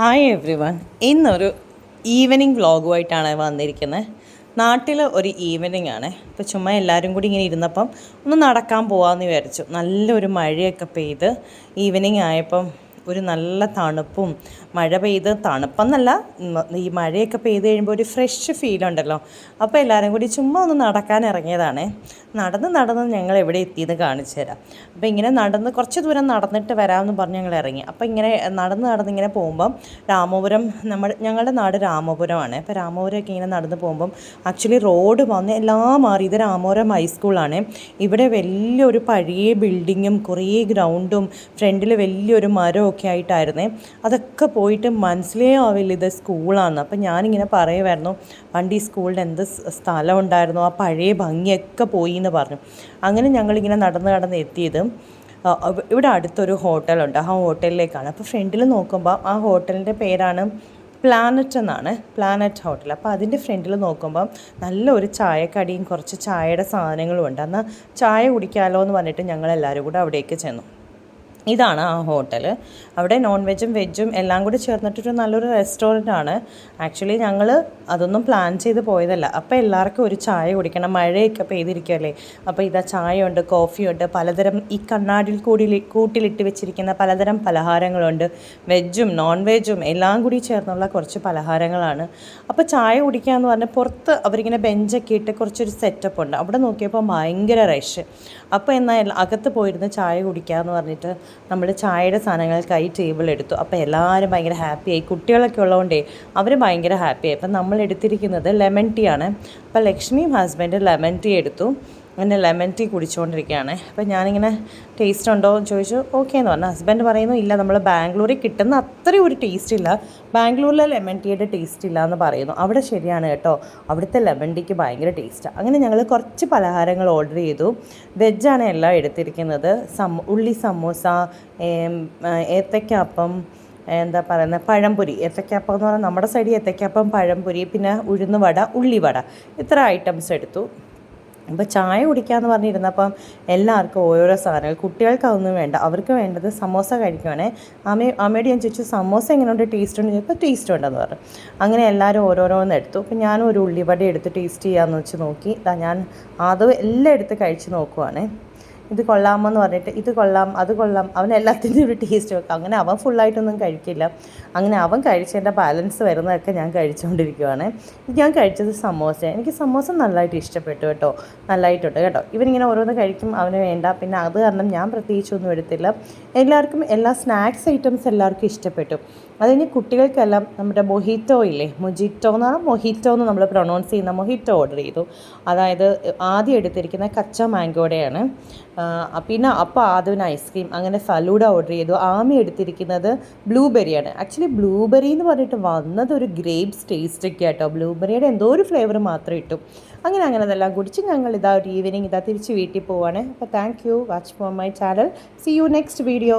Hi everyone ഇന്നൊരു evening വ്ളോഗുമായിട്ടാണ് വന്നിരിക്കുന്നത്. നാട്ടിൽ ഒരു ഈവനിങ് ആണ്. ഇപ്പോൾ ചുമ്മാ എല്ലാവരും കൂടി ഇങ്ങനെ ഇരുന്നപ്പം ഒന്ന് നടക്കാൻ പോകാമെന്ന് വിചാരിച്ചു. നല്ലൊരു മഴയൊക്കെ പെയ്ത് ഈവനിങ് ആയപ്പം ഒരു നല്ല തണുപ്പും മഴ പെയ്ത് തണുപ്പെന്നല്ല ഈ മഴയൊക്കെ പെയ്ത് കഴിയുമ്പോൾ ഒരു ഫ്രഷ് ഫീൽ ഉണ്ടല്ലോ. അപ്പോൾ എല്ലാവരും കൂടി ചുമ്മാ ഒന്ന് നടക്കാൻ ഇറങ്ങിയതാണ്. നടന്ന് നടന്ന് ഞങ്ങൾ എവിടെ എത്തിയെന്ന് കാണിച്ചു തരാം. അപ്പോൾ ഇങ്ങനെ നടന്ന് കുറച്ച് ദൂരം നടന്നിട്ട് വരാമെന്ന് പറഞ്ഞ് ഞങ്ങൾ ഇറങ്ങി. അപ്പോൾ ഇങ്ങനെ നടന്ന് നടന്ന് ഇങ്ങനെ പോകുമ്പം രാമപുരം നമ്മൾ ഞങ്ങളുടെ നാട് രാമപുരമാണ്. അപ്പോൾ രാമപുരമൊക്കെ ഇങ്ങനെ നടന്ന് പോകുമ്പം ആക്ച്വലി റോഡ് വന്ന് എല്ലാം മാറി. ഇത് രാമപുരം ഹൈസ്കൂളാണ് ഇവിടെ വലിയൊരു പഴയ ബിൽഡിങ്ങും കുറേ ഗ്രൗണ്ടും ഫ്രണ്ടിൽ വലിയൊരു മരമൊക്കെ ആയിട്ടായിരുന്നേ. അതൊക്കെ പോയിട്ട് മനസ്സിലേ ആവില്ല ഇത് സ്കൂളാണ് അപ്പം ഞാനിങ്ങനെ പറയുമായിരുന്നു പണ്ട് ഈ സ്കൂളിന്റെ എന്ത് സ്ഥലം ഉണ്ടായിരുന്നു ആ പഴയ ഭംഗിയൊക്കെ പോയി എന്ന് പറഞ്ഞു. അങ്ങനെ ഞങ്ങളിങ്ങനെ നടന്ന് നടന്ന് എത്തിയത്. ഇവിടെ അടുത്തൊരു ഹോട്ടലുണ്ട് ആ ഹോട്ടലിലേക്കാണ്. അപ്പോൾ ഫ്രണ്ടിൽ നോക്കുമ്പോൾ ആ ഹോട്ടലിന്റെ പേരാണ് പ്ലാനറ്റ് എന്നാണ് പ്ലാനറ്റ് ഹോട്ടൽ. അപ്പോൾ അതിന്റെ ഫ്രണ്ടിൽ നോക്കുമ്പം നല്ല ഒരു ചായക്കടിയും കുറച്ച് ചായയുടെ സാധനങ്ങളും ഉണ്ട്. എന്നാൽ ചായ കുടിക്കാമല്ലോ എന്ന് പറഞ്ഞിട്ട് ഞങ്ങളെല്ലാവരും കൂടെ അവിടേക്ക് ചെന്നു. ഇതാണ് ആ ഹോട്ടൽ. അവിടെ നോൺ വെജും വെജും എല്ലാം കൂടി ചേർന്നിട്ടൊരു നല്ലൊരു റെസ്റ്റോറന്റ് ആണ്. ആക്ച്വലി ഞങ്ങൾ അതൊന്നും പ്ലാൻ ചെയ്ത് പോയതല്ല. അപ്പോൾ എല്ലാവർക്കും ഒരു ചായ കുടിക്കണം. മഴയൊക്കെ പെയ്തിരിക്കുമല്ലേ അപ്പോൾ ഇതാ ചായയുണ്ട് കോഫിയുണ്ട് പലതരം ഈ കണ്ണാടിയിൽ കൂടി കൂട്ടിലിട്ട് വെച്ചിരിക്കുന്ന പലതരം പലഹാരങ്ങളുണ്ട്. വെജും നോൺ വെജും എല്ലാം കൂടി ചേർന്നുള്ള കുറച്ച് പലഹാരങ്ങളാണ്. അപ്പോൾ ചായ കുടിക്കുക എന്ന് പറഞ്ഞാൽ പുറത്ത് അവരിങ്ങനെ ബെഞ്ചൊക്കെ ഇട്ട് കുറച്ചൊരു സെറ്റപ്പ് ഉണ്ട്. അവിടെ നോക്കിയപ്പോൾ ഭയങ്കര റഷ് അപ്പോൾ എന്നാൽ അകത്ത് പോയിരുന്ന് ചായ കുടിക്കുക എന്ന് പറഞ്ഞിട്ട് നമ്മൾ ചായയുടെ സാധനങ്ങൾക്കായി ടേബിൾ എടുത്തു. അപ്പോൾ എല്ലാവരും ഭയങ്കര ഹാപ്പിയായി കുട്ടികളൊക്കെ ഉള്ളതുകൊണ്ടേ അവർ ഭയങ്കര ഹാപ്പിയായി അപ്പം നമ്മൾ എടുത്തിരിക്കുന്നത് ലെമൺ ടീ ആണ്. അപ്പോൾ ലക്ഷ്മിയും ഹസ്ബൻഡ് ലെമൺ ടീ എടുത്തു. അങ്ങനെ ലെമൺ ടീ കുടിച്ചുകൊണ്ടിരിക്കുകയാണ് അപ്പോൾ ഞാനിങ്ങനെ ടേസ്റ്റ് ഉണ്ടോ എന്ന് ചോദിച്ചു ഓക്കെ എന്ന് പറഞ്ഞു. ഹസ്ബൻഡ് പറയുന്നു ഇല്ല നമ്മൾ ബാംഗ്ലൂരിൽ കിട്ടുന്ന അത്രയും ഒരു ടേസ്റ്റ് ഇല്ല. ബാംഗ്ലൂരിലെ ലെമൺ ടീയുടെ ടേസ്റ്റ് ഇല്ല എന്ന് പറയുന്നു. അവിടെ ശരിയാണ് കേട്ടോ. അവിടുത്തെ ലെമൺ ടീക്ക് ഭയങ്കര ടേസ്റ്റാണ് അങ്ങനെ ഞങ്ങൾ കുറച്ച് പലഹാരങ്ങൾ ഓർഡർ ചെയ്തു. വെജാണ് എല്ലാം എടുത്തിരിക്കുന്നത്. സം ഉള്ളി സമോസ ഏത്തക്കപ്പം എന്താ പറയുന്നത് പഴംപൊരി. ഏത്തയ്ക്കാപ്പം എന്ന് പറഞ്ഞാൽ നമ്മുടെ സൈഡിൽ ഏത്തയ്ക്കാപ്പം പഴംപൊരി പിന്നെ ഉഴുന്നുവട ഉള്ളിവട. ഇത്ര ഐറ്റംസ് എടുത്തു. അപ്പോൾ ചായ കുടിക്കാമെന്ന് പറഞ്ഞിരുന്നപ്പം എല്ലാവർക്കും ഓരോരോ സാധനങ്ങൾ. കുട്ടികൾക്ക് അതൊന്നും വേണ്ട. അവർക്ക് വേണ്ടത് സമോസ കഴിക്കുവാണേ. അമ്മ അമ്മയോട് ഞാൻ ചോദിച്ചു സമോസ എങ്ങനെയുണ്ട്? ടേസ്റ്റ് ഉണ്ട് ചോദിച്ചപ്പോൾ ടേസ്റ്റ് ഉണ്ടെന്ന് പറഞ്ഞു. അങ്ങനെ എല്ലാവരും ഓരോരോന്ന് എടുത്തു. അപ്പോൾ ഞാനും ഒരു ഉള്ളിവട എടുത്ത് ടേസ്റ്റ് ചെയ്യാമെന്ന് വെച്ച് നോക്കി. ഞാൻ അത് എല്ലാം എടുത്ത് കഴിച്ച് നോക്കുവാണേ. ഇത് കൊള്ളാമെന്ന് പറഞ്ഞിട്ട് ഇത് കൊള്ളാം അത് കൊള്ളാം അവൻ എല്ലാത്തിന്റെയും ഒരു ടേസ്റ്റ് വെക്കാം. അങ്ങനെ അവൻ ഫുള്ളായിട്ടൊന്നും കഴിക്കില്ല. അങ്ങനെ അവൻ കഴിച്ചതിന്റെ ബാലൻസ് വരുന്നതൊക്കെ ഞാൻ കഴിച്ചുകൊണ്ടിരിക്കുവാണ് ഞാൻ കഴിച്ചത് സമോസ എനിക്ക് സമോസ നല്ലതായിട്ട് ഇഷ്ടപ്പെട്ടു കേട്ടോ. നല്ലതായിട്ടുണ്ട് കേട്ടോ. ഇവനിങ്ങനെ ഓരോന്ന് കഴിക്കും അവന് വേണ്ട. പിന്നെ അത് കാരണം ഞാൻ പ്രത്യേകിച്ചൊന്നും എടുത്തില്ല. എല്ലാവർക്കും എല്ലാ സ്നാക്സ് ഐറ്റംസ് എല്ലാവർക്കും ഇഷ്ടപ്പെട്ടു. അതുകഴിഞ്ഞ് കുട്ടികൾക്കെല്ലാം നമ്മുടെ മൊഹിറ്റോ ഇല്ലേ? മൊജിറ്റോ എന്നാണ് മൊഹിറ്റോ എന്ന് നമ്മൾ പ്രൊണൗൺസ് ചെയ്യുന്ന മൊഹിറ്റോ ഓർഡർ ചെയ്തു. അതായത് ആദ്യം എടുത്തിരിക്കുന്ന കച്ച മാംഗോടെയാണ് പിന്നെ അപ്പോൾ ആദ്യം ഐസ്ക്രീം അങ്ങനെ ഫലൂഡ ഓർഡർ ചെയ്തു. ആമി എടുത്തിരിക്കുന്നത് ബ്ലൂബെറിയാണ്. ആക്ച്വലി ബ്ലൂബെറി എന്ന് പറഞ്ഞിട്ട് വന്നത് ഒരു ഗ്രേപ്സ് ടേസ്റ്റ് ഒക്കെ ആട്ടോ. ബ്ലൂബെറിയുടെ എന്തോ ഒരു ഫ്ലേവർ മാത്രമേ ഇട്ടു. അങ്ങനെ അങ്ങനെ അതെല്ലാം കുടിച്ച് ഞങ്ങൾ ഇതാ ഒരു ഈവനിങ് ഇതാ തിരിച്ച് വീട്ടിൽ പോവുകയാണ് അപ്പോൾ thank you watch for my channel see you next video